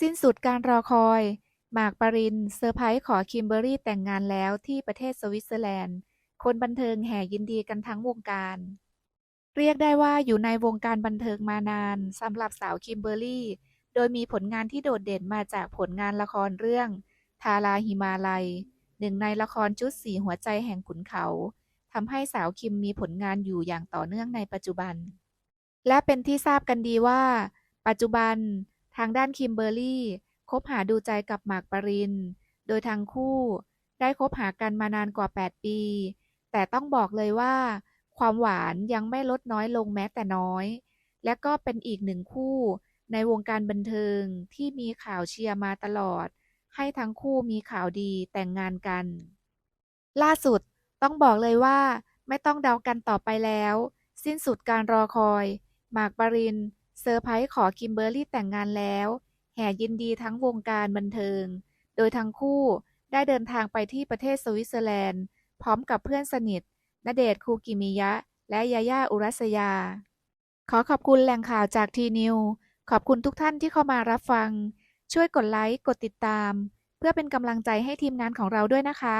สิ้นสุดการรอคอย หมากปรินเซอร์ไพรส์ขอคิมเบอรี่แต่งงานแล้วที่ประเทศสวิตเซอร์แลนด์ คนบันเทิงแห่ยินดีกันทั้งวงการ เรียกได้ว่าอยู่ในวงการบันเทิงมานานสำหรับสาวคิมเบอรรี่ โดยมีผลงานที่โดดเด่นมาจากผลงานละครเรื่อง ทาราหิมาลัย หนึ่งในละครชุดสีหัวใจแห่งขุนเขาทำให้สาวคิมมีผลงานอยู่อย่างต่อเนื่องในปัจจุบัน และเป็นที่ทราบกันดีว่า ปัจจุบัน ทางด้านคิมเบอร์รี่คบหาดูใจกับหมากปริน โดยทั้งคู่ได้คบหากันมานานกว่า 8 ปี แต่ต้องบอกเลยว่า ความหวานยังไม่ลดน้อยลงแม้แต่น้อย และก็เป็นอีกหนึ่งคู่ในวงการบันเทิงที่มีข่าวเชียร์มาตลอด ให้ทั้งคู่มีข่าวดีแต่งงานกัน ล่าสุดต้องบอกเลยว่า ไม่ต้องเดากันต่อไปแล้ว สิ้นสุดการรอคอย หมากปรินเซอร์ไพรส์ขอคิมเบอร์รี่แต่งงานแล้ว แห่ยินดีทั้งวงการบันเทิง โดยทั้งคู่ได้เดินทางไปที่ประเทศสวิตเซอร์แลนด์ พร้อมกับเพื่อนสนิทณเดชคูกิมิยะ และยาย่าอุรัสยา ขอขอบคุณแหล่งข่าวจากทีนิว ขอบคุณทุกท่านที่เข้ามารับฟัง ช่วยกดไลค์ กดติดตาม เพื่อเป็นกำลังใจให้ทีมงานของเราด้วยนะคะ